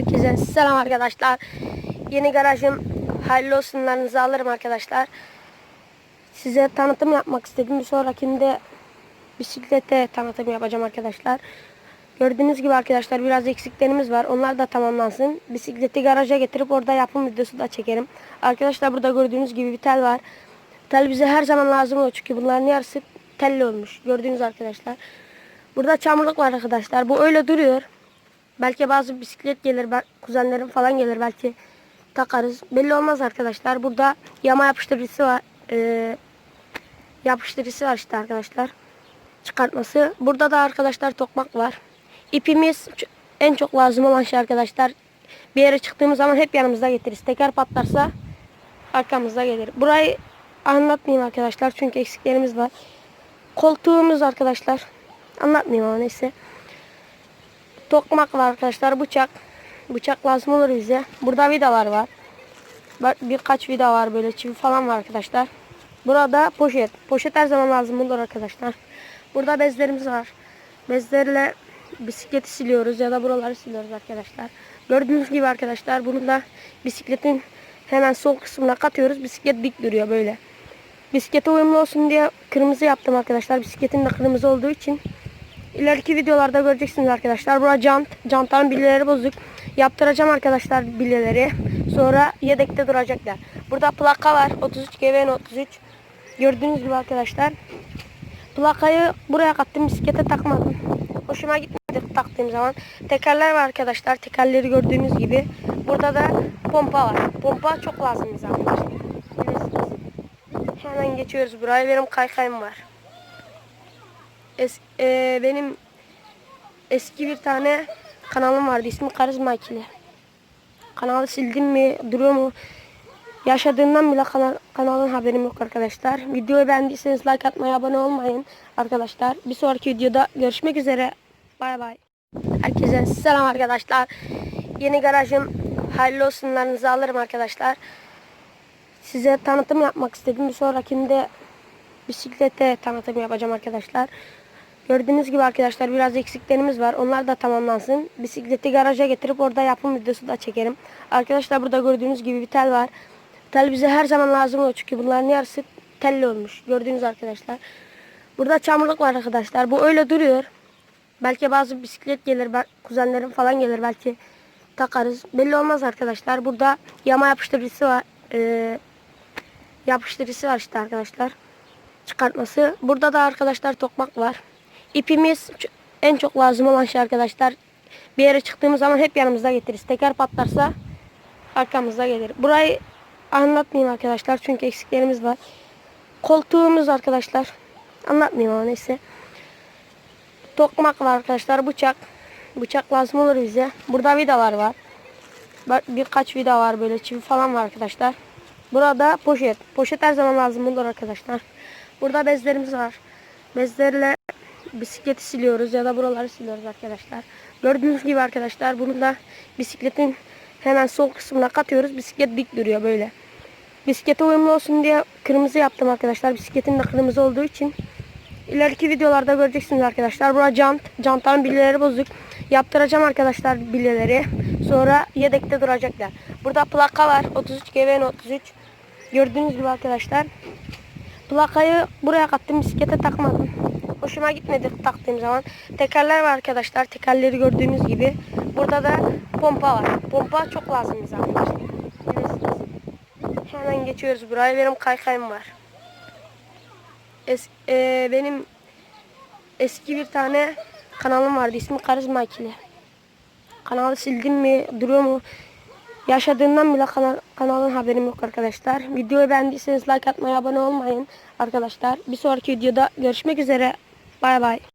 Herkese selam arkadaşlar. Yeni garajım hayırlı olsunlarınızı alırım arkadaşlar. Size tanıtım yapmak istedim. Bir sonrakinde bisiklete tanıtım yapacağım arkadaşlar. Gördüğünüz gibi arkadaşlar biraz eksiklerimiz var. Onlar da tamamlansın. Bisikleti garaja getirip orada yapım videosu da çekerim. Arkadaşlar burada gördüğünüz gibi bir tel var. Tel bize her zaman lazım oluyor çünkü bunların yarısı telli olmuş. Gördüğünüz arkadaşlar. Burada çamurluk var arkadaşlar. Bu öyle duruyor. Belki bazı bisiklet gelir, kuzenlerim falan gelir belki takarız. Belli olmaz arkadaşlar. Burada yama yapıştırıcısı var. Ee, yapıştırıcısı var işte arkadaşlar. Çıkartması. Burada da arkadaşlar tokmak var. İpimiz en çok lazım olan şey arkadaşlar. Bir yere çıktığımız zaman hep yanımızda getiririz. Teker patlarsa arkamızda gelir. Burayı anlatmayayım arkadaşlar çünkü eksiklerimiz var. Koltuğumuz arkadaşlar. Anlatmayayım ama neyse. Tokmak var arkadaşlar. Bıçak. Bıçak lazım olur bize. Burada vidalar var. Birkaç vida var böyle çivi falan var arkadaşlar. Burada poşet. Poşet her zaman lazım olur arkadaşlar. Burada bezlerimiz var. Bezlerle bisikleti siliyoruz ya da buraları siliyoruz arkadaşlar. Gördüğünüz gibi arkadaşlar bunu da bisikletin hemen sol kısmına katıyoruz. Bisiklet dik duruyor böyle. Bisiklete uyumlu olsun diye kırmızı yaptım arkadaşlar. Bisikletin de kırmızı olduğu için. İleriki videolarda göreceksiniz arkadaşlar. Burada jant, jantların bilyeleri bozuk. Yaptıracağım arkadaşlar bilyeleri. Sonra yedekte duracaklar. Burada plaka var. 33 GVN 33. Gördüğünüz gibi arkadaşlar. Plakayı buraya kattım. Bisiklete takmadım. Hoşuma gitmedi taktığım zaman. Tekerler var arkadaşlar. Tekerleri gördüğünüz gibi. Burada da pompa var. Pompa çok lazım bize arkadaşlar. Hemen geçiyoruz buraya. Benim kaykayım var. Es, e, benim eski bir tane kanalım vardı. İsmi Karizma İkili. Kanalı sildim mi? Duruyor mu? Yaşadığından bile kanal, kanalın haberim yok arkadaşlar. Videoyu beğendiyseniz like atmayı, abone olmayın arkadaşlar. Bir sonraki videoda görüşmek üzere. Bay bay. Herkese selam arkadaşlar. Yeni garajım hayırlı olsunlarınızı alırım arkadaşlar. Size tanıtım yapmak istedim. Bir sonrakinde bisiklete tanıtım yapacağım arkadaşlar. Gördüğünüz gibi arkadaşlar biraz eksiklerimiz var. Onlar da tamamlansın. Bisikleti garaja getirip orada yapım videosu da çekerim. Arkadaşlar burada gördüğünüz gibi bir tel var. Tel bize her zaman lazım oluyor çünkü bunların yarısı telli olmuş. Gördüğünüz arkadaşlar. Burada çamurluk var arkadaşlar. Bu öyle duruyor. Belki bazı bisiklet gelir, kuzenlerim falan gelir belki takarız. Belli olmaz arkadaşlar. Burada yama yapıştırıcısı var. Ee, yapıştırıcısı var işte arkadaşlar. Çıkartması. Burada da arkadaşlar tokmak var. İpimiz en çok lazım olan şey arkadaşlar. Bir yere çıktığımız zaman hep yanımızda getiririz. Teker patlarsa arkamızda gelir. Burayı anlatmayayım arkadaşlar çünkü eksiklerimiz var. Koltuğumuz arkadaşlar. Anlatmayayım ama neyse. Tokmak var arkadaşlar. Bıçak. Bıçak lazım olur bize. Burada vidalar var. Bak birkaç vida var böyle çivi falan var arkadaşlar. Burada poşet. Poşet her zaman lazım olur arkadaşlar. Burada bezlerimiz var. Bezlerle bisikleti siliyoruz ya da buraları siliyoruz arkadaşlar. Gördüğünüz gibi arkadaşlar bunu da bisikletin hemen sol kısmına katıyoruz. Bisiklet dik duruyor böyle. Bisiklete uyumlu olsun diye kırmızı yaptım arkadaşlar. Bisikletin de kırmızı olduğu için. İleriki videolarda göreceksiniz arkadaşlar. Burada jant, jantların bilyeleri bozuk. Yaptıracağım arkadaşlar bilyeleri. Sonra yedekte duracaklar. Burada plaka var. 33 GVN 33. Gördüğünüz gibi arkadaşlar. Plakayı buraya kattım. Bisiklete takmadım. Hoşuma gitmedi taktığım zaman. Tekerler var arkadaşlar. Tekerleri gördüğünüz gibi. Burada da pompa var. Pompa çok lazım bize arkadaşlar. Hemen geçiyoruz buraya. Benim kaykayım var. Es, e, benim eski bir tane kanalım vardı. İsmi Karizma İkili. Kanalı sildim mi? Duruyor mu? Yaşadığından bile kanal, kanalın haberim yok arkadaşlar. Videoyu beğendiyseniz like atmayı, abone olmayın arkadaşlar. Bir sonraki videoda görüşmek üzere. Bay bay.